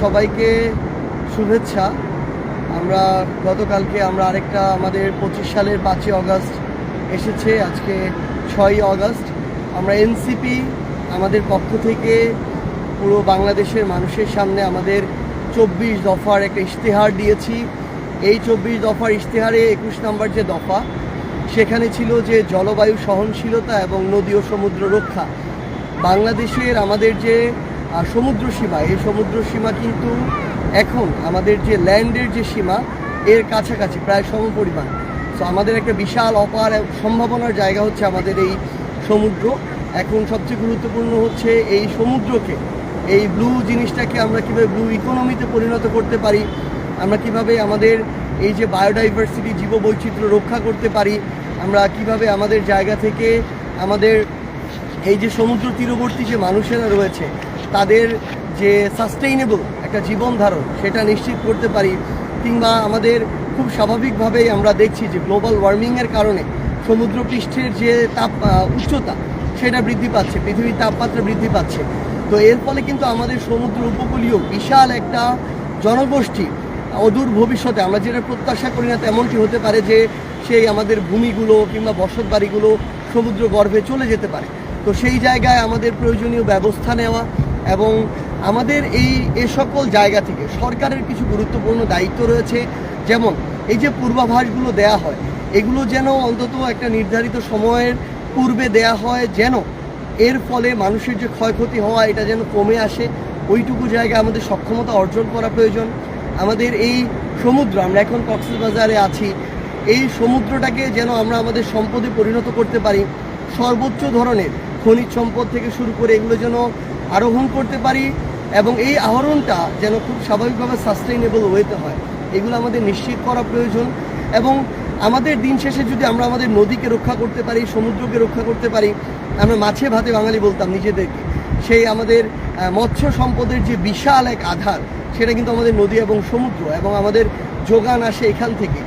সবাইকে শুভেচ্ছা। আমরা গতকালকে আমরা আরেকটা আমাদের পঁচিশ সালের পাঁচই অগস্ট এসেছে, আজকে ছয়ই অগস্ট। আমরা এনসিপি আমাদের পক্ষ থেকে পুরো বাংলাদেশের মানুষের সামনে আমাদের চব্বিশ দফার একটা ইশতেহার দিয়েছি। এই চব্বিশ দফার ইশতেহারে একুশ নম্বর যে দফা, সেখানে ছিল যে জলবায়ু সহনশীলতা এবং নদী ও সমুদ্র রক্ষা। বাংলাদেশের আমাদের যে সমুদ্র সীমা, এই সমুদ্র সীমা কিন্তু এখন আমাদের যে ল্যান্ডের যে সীমা, এর কাছাকাছি, প্রায় সমপরিমাণ। সো আমাদের একটা বিশাল, অপার সম্ভাবনার জায়গা হচ্ছে আমাদের এই সমুদ্র। এখন সবচেয়ে গুরুত্বপূর্ণ হচ্ছে এই সমুদ্রকে, এই ব্লু জিনিসটাকে আমরা কীভাবে ব্লু ইকোনমিতে পরিণত করতে পারি, আমরা কীভাবে আমাদের এই যে বায়োডাইভার্সিটি জীববৈচিত্র্য রক্ষা করতে পারি, আমরা কীভাবে আমাদের জায়গা থেকে আমাদের এই যে সমুদ্র তীরবর্তী যে মানুষেরা রয়েছে তাদের যে সাস্টেইনেবল একটা জীবন ধারণ, সেটা নিশ্চিত করতে পারি, কিংবা আমাদের খুব স্বাভাবিকভাবেই আমরা দেখছি যে গ্লোবাল ওয়ার্মিংয়ের কারণে সমুদ্র পৃষ্ঠের যে তাপ উচ্চতা, সেটা বৃদ্ধি পাচ্ছে, পৃথিবীর তাপমাত্রা বৃদ্ধি পাচ্ছে। তো এর ফলে কিন্তু আমাদের সমুদ্র উপকূলীয় বিশাল একটা জনগোষ্ঠী অদূর ভবিষ্যতে, আমরা যেটা প্রত্যাশা করি না তেমনটি হতে পারে যে সেই আমাদের ভূমিগুলো কিংবা বসত বাড়িগুলো সমুদ্র গর্ভে চলে যেতে পারে। তো সেই জায়গায় আমাদের প্রয়োজনীয় ব্যবস্থা নেওয়া এবং আমাদের এই, এ সকল জায়গা থেকে সরকারের কিছু গুরুত্বপূর্ণ দায়িত্ব রয়েছে। যেমন, এই যে পূর্বাভাসগুলো দেয়া হয়, এগুলো যেন অন্তত একটা নির্ধারিত সময়ের পূর্বে দেয়া হয়, যেন এর ফলে মানুষের যে ক্ষয়ক্ষতি হওয়া, এটা যেন কমে আসে। ওইটুকু জায়গায় আমাদের সক্ষমতা অর্জন করা প্রয়োজন। আমাদের এই সমুদ্র, আমরা এখন কক্সবাজারে আছি, এই সমুদ্রটাকে যেন আমরা আমাদের সম্পদে পরিণত করতে পারি। সর্বোচ্চ ধরনের খনিজ সম্পদ থেকে শুরু করে এগুলো যেন আরোহণ করতে পারি এবং এই আহরণটা যেন খুব স্বাভাবিকভাবে সাস্টেইনেবল ওয়েতে হয়। এগুলো আমাদের নিশ্চিত করা প্রয়োজন এবং আমাদের দিন শেষে যদি আমরা আমাদের নদীকে রক্ষা করতে পারি, সমুদ্রকে রক্ষা করতে পারি, আমরা মাছে ভাতে বাঙালি বলতাম নিজেদেরকে, সেই আমাদের মৎস্য সম্পদের যে বিশাল এক আধার, সেটা কিন্তু আমাদের নদী এবং সমুদ্র এবং আমাদের যোগান আসে এখান থেকে।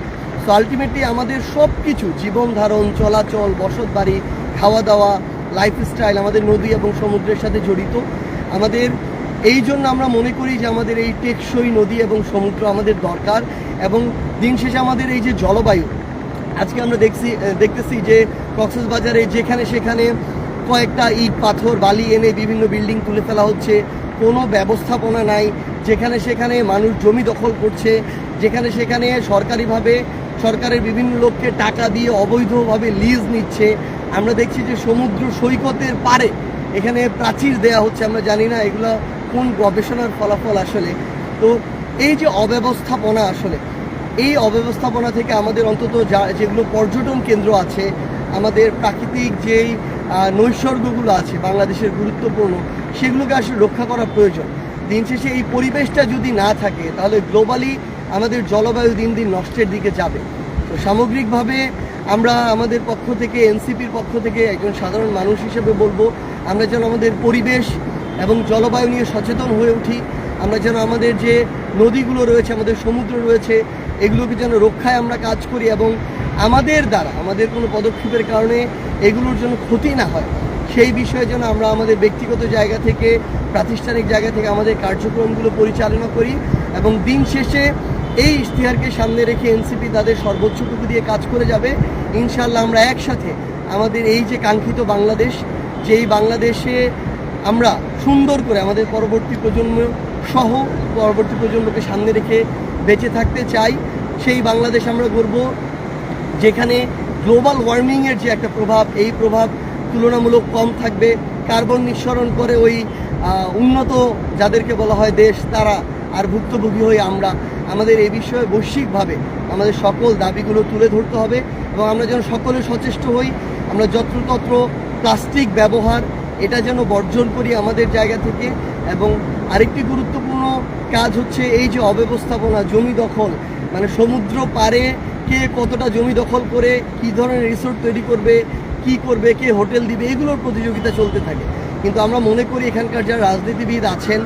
তো আলটিমেটলি আমাদের সব কিছু জীবন ধারণ চলাচল বসত বাড়ি খাওয়া দাওয়া লাইফস্টাইল আমাদের নদী এবং সমুদ্রের সাথে জড়িত। আমাদের এই জন্য আমরা মনে করি যে আমাদের এই টেকসই নদী এবং সমুদ্র আমাদের দরকার এবং দিন শেষে আমাদের এই যে জলবায়ু, আজকে আমরা দেখছি দেখতেছি যে কক্সবাজারে যেখানে সেখানে কয়েকটা ইট, পাথর, বালি এনে বিভিন্ন বিল্ডিং তুলে ফেলা হচ্ছে। কোনো ব্যবস্থাপনা নাই। যেখানে সেখানে মানুষ জমি দখল করছে। যেখানে সেখানে সরকারিভাবে সরকারের বিভিন্ন লোককে টাকা দিয়ে অবৈধভাবে লিজ নিচ্ছে। আমরা দেখছি যে সমুদ্র সৈকতের পারে এখানে প্রাচীর দেয়া হচ্ছে, আমরা জানি না এগুলো কোন গবেষণার ফলাফল আসলে। তো এই যে অব্যবস্থাপনা আসলে, এই অব্যবস্থাপনা থেকে আমাদের অন্তত যা, যেগুলো পর্যটন কেন্দ্র আছে, আমাদের প্রাকৃতিক যেই নৈসর্গগুলো আছে বাংলাদেশের গুরুত্বপূর্ণ, সেগুলোকে আসলে রক্ষা করা প্রয়োজন। দিন শেষে এই পরিবেশটা যদি না থাকে, তাহলে গ্লোবালি আমাদের জলবায়ু দিন দিন নষ্টের দিকে যাবে। তো সামগ্রিকভাবে আমরা আমাদের পক্ষ থেকে, এনসিপির পক্ষ থেকে একজন সাধারণ মানুষ হিসেবে বলব, আমরা যেন আমাদের পরিবেশ এবং জলবায়ু নিয়ে সচেতন হয়ে উঠি, আমরা যেন আমাদের যে নদীগুলো রয়েছে, আমাদের সমুদ্র রয়েছে, এগুলোকে যেন রক্ষায় আমরা কাজ করি এবং আমাদের দ্বারা, আমাদের কোনো পদক্ষেপের কারণে এগুলোর জন্য ক্ষতি না হয়, সেই বিষয়ে যেন আমরা আমাদের ব্যক্তিগত জায়গা থেকে, প্রাতিষ্ঠানিক জায়গা থেকে আমাদের কার্যক্রমগুলো পরিচালনা করি এবং দিন শেষে এই ইশতেহারকে সামনে রেখে এনসিপি তাদের সর্বোচ্চটুকু দিয়ে কাজ করে যাবে। ইনশাল্লাহ আমরা একসাথে আমাদের এই যে কাঙ্ক্ষিত বাংলাদেশ, যেই বাংলাদেশে আমরা সুন্দর করে আমাদের পরবর্তী প্রজন্ম সহ পরবর্তী প্রজন্মকে সামনে রেখে বেঁচে থাকতে চাই। সেই বাংলাদেশ আমরা গড়ব, যেখানে গ্লোবাল ওয়ার্মিংয়ের যে একটা প্রভাব, এই প্রভাব তুলনামূলক কম থাকবে। কার্বন নিঃসরণ করে ওই উন্নত যাদেরকে বলা হয় দেশ, তারা আর ভুক্তভোগী হয়ে আমরা আমাদের এই বিষয়ে বৈশ্বিকভাবে আমাদের সকল দাবিগুলো তুলে ধরতে হবে এবং আমরা যেন সকলে সচেষ্ট হই, আমরা যত্রতত্র প্লাস্টিক ব্যবহার, এটা যেন বর্জন করি আমাদের জায়গা থেকে এবং আরেকটি গুরুত্বপূর্ণ কাজ হচ্ছে এই যে অব্যবস্থাপনা, জমি দখল মানে সমুদ্র পারে কে কতটা জমি দখল করে, কি ধরনের রিসোর্ট তৈরি করবে, কি করবে, কে হোটেল দিবে, এগুলোর প্রতিযোগিতা চলতে থাকে। কিন্তু আমরা মনে করি এখানকার যারা রাজনীতিবিদ আছেন,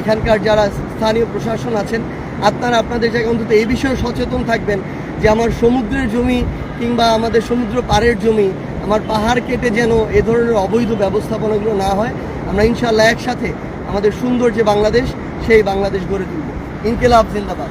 এখানকার যারা স্থানীয় প্রশাসন আছেন, আপনারা আপনাদের জায়গায় অন্তত এই বিষয়ে সচেতন থাকবেন যে আমার সমুদ্রের জমি কিংবা আমাদের সমুদ্র পাড়ের জমি, আমার পাহাড় কেটে যেন এ ধরনের অবৈধ ব্যবস্থাপনাগুলো না হয়, আমরা ইনশাল্লাহ একসাথে আমাদের সুন্দর যে বাংলাদেশ, সেই বাংলাদেশ গড়ে তুলব। ইনকেলাব জিন্দাবাদ।